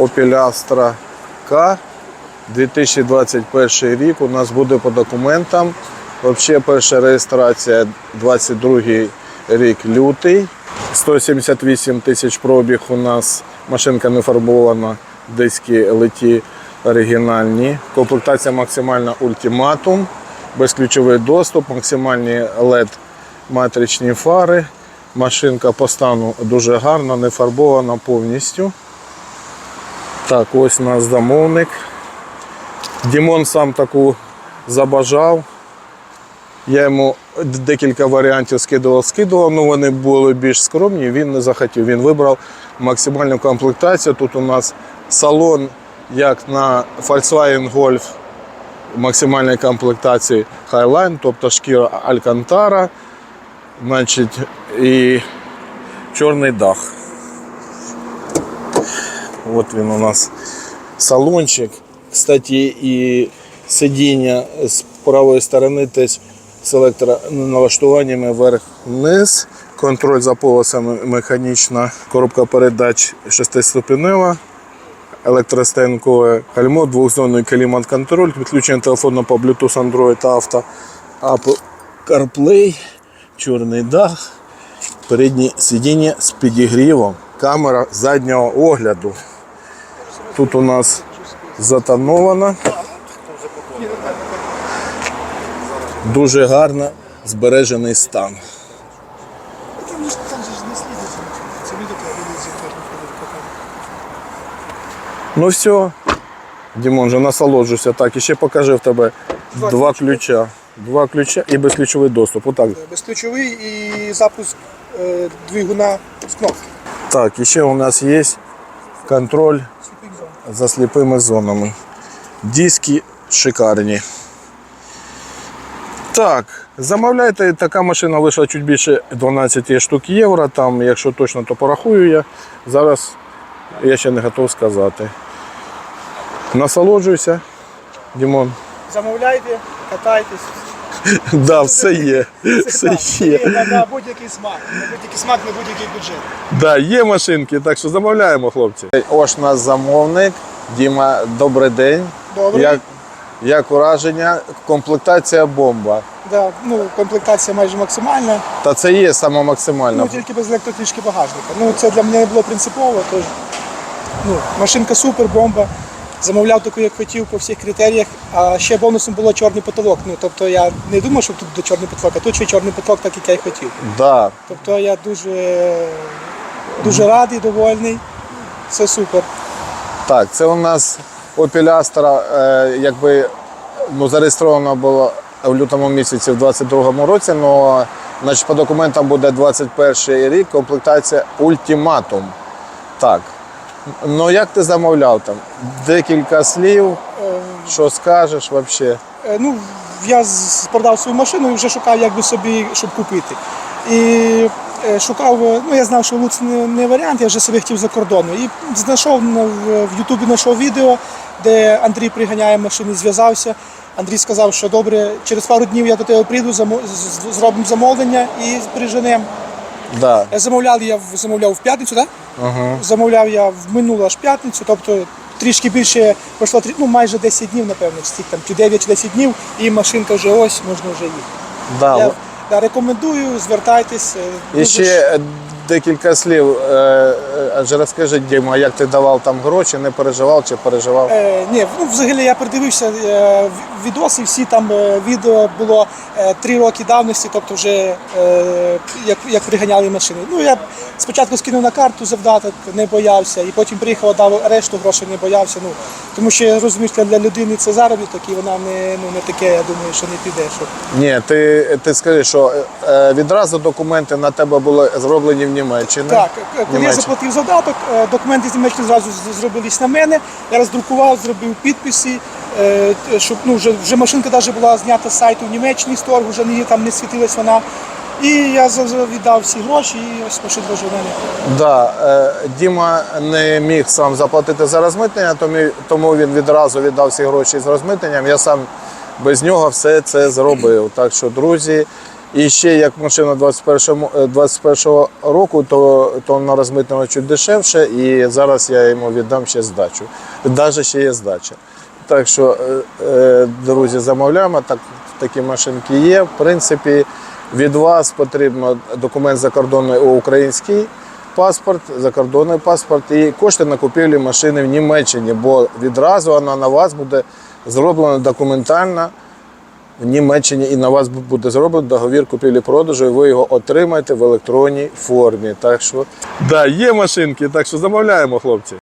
Opel Astra K 2021 рік у нас буде по документам. Взагалі перша реєстрація 22 рік лютий. 178 тисяч пробіг у нас. Машинка не фарбована, диски леті оригінальні. Комплектація максимальна ультиматум, безключовий доступ, максимальні LED матричні фари. Машинка по стану дуже гарна, не фарбована повністю. Так, ось у нас замовник. Дімон сам таку забажав. Я йому декілька варіантів скидував, скидував, але вони були більш скромні, він не захотів. Він вибрав максимальну комплектацію. Тут у нас салон, як на Volkswagen Golf максимальної комплектації Highline, тобто шкіра Алькантара, значить, і чорний дах. От він у нас салончик. Кстати, і сидіння з правої сторони теж з електроналаштуваннями вверх-вниз. Контроль за полосами механічна, коробка передач шестиступенева, електростоянкове гальмо, двохзонний клімат-контроль, підключення телефону по Bluetooth, Android та авто, Apple CarPlay, чорний дах, переднє сидіння з підігрівом, камера заднього огляду. Тут у нас затонована. Дуже гарно збережений стан. Ну все, Дімон, вже насолоджуйся. Так, і ще покажи в тебе два, Два ключа. Два ключа і безключовий доступ. Отак. Безключовий і запуск е, двигуна з кнопки. Так, і ще у нас є контроль. За сліпими зонами. Диски шикарні. Так, замовляйте, така машина вийшла чуть більше 12 штук євро. Там, якщо точно, то порахую я. Зараз я ще не готов сказати. Насолоджуйся, Дімон. Замовляйте, катайтесь. Да, все є. Все є. На, будь-який смак. На будь-який смак, на будь-який бюджет. Да, є машинки, так що замовляємо, хлопці. Ось наш замовник. Діма, добрий день. Добре. Як, як ураження? Комплектація бомба. Да, ну, комплектація майже максимальна. Та це є сама максимальна. Ну, тільки без електрокнижки багажника. Ну, це для мене не було принципово, тож ну, машинка супер, бомба. Замовляв таку, як хотів, по всіх критеріях. А ще бонусом було чорний потолок. Ну, тобто я не думав, що тут буде чорний потолок, а тут ще чорний потолок, так як я й хотів. Да. Тобто я дуже, дуже радий, довольний. Все супер. Так, це у нас Opel Astra, е, якби ну, зареєстровано було в лютому місяці в 22-му році, але значить, по документам буде 21 рік, комплектація ультиматум. Так. Ну як ти замовляв там? Декілька слів, що скажеш взагалі? Е, Ну, я продав свою машину і вже шукав, як би собі, щоб купити. І е, шукав, е, ну я знав, що Луц не, варіант, я вже собі хотів за кордону. І знайшов в Ютубі знайшов відео, де Андрій приганяє машини, зв'язався. Андрій сказав, що добре, через пару днів я до тебе прийду, зробимо замовлення і приженемо. Да. Е, Замовляв я замовляв в п'ятницю, так? Ага. Замовляв я в минулу аж п'ятницю, тобто трішки більше пройшло ну, майже 10 днів, напевно, чи там, чи 9 чи 10 днів, і машинка вже ось, можна вже їхати. Да. Я да, рекомендую, звертайтесь. е, І дуже ще е, декілька слів. Е, е, Адже розкажи, Діма, як ти давав там гроші, не переживав чи переживав? Е, ні, ну взагалі я передивився е, відоси, всі там відео було три роки давності, тобто вже е, як, як приганяли машини. Ну я спочатку скинув на карту завдаток, не боявся, і потім приїхав, дав решту грошей, не боявся. Ну тому що я розумію, що для людини це заробіток, і вона не ну не таке, я думаю, що не піде. Що Ні, ти, ти скажи, що відразу документи на тебе були зроблені в Німеччині. Так, е, коли я заплатив задаток, е, документи з Німеччини зразу зробились на мене. Я роздрукував, зробив підписи, е, щоб ну, вже, вже машинка навіть була знята з сайту в Німеччині з торгу, вже не, там не світилась вона. І я віддав всі гроші, і ось машинка вже в мене. Да, е, Діма не міг сам заплатити за розмитнення, тому він відразу віддав всі гроші з розмитненням. Я сам без нього все це зробив. Так що, друзі, І ще як машина 21 е, 21 року, то, то вона розмитнена чуть дешевше, і зараз я йому віддам ще здачу. Навіть ще є здача. Так що, е, е, друзі, замовляємо, так, такі машинки є. В принципі, від вас потрібно документ закордонний український паспорт, закордонний паспорт і кошти на купівлю машини в Німеччині, бо відразу вона на вас буде зроблена документально в Німеччині і на вас буде зроблено договір купівлі-продажу, і ви його отримаєте в електронній формі. Так що да, є машинки, так що замовляємо, хлопці.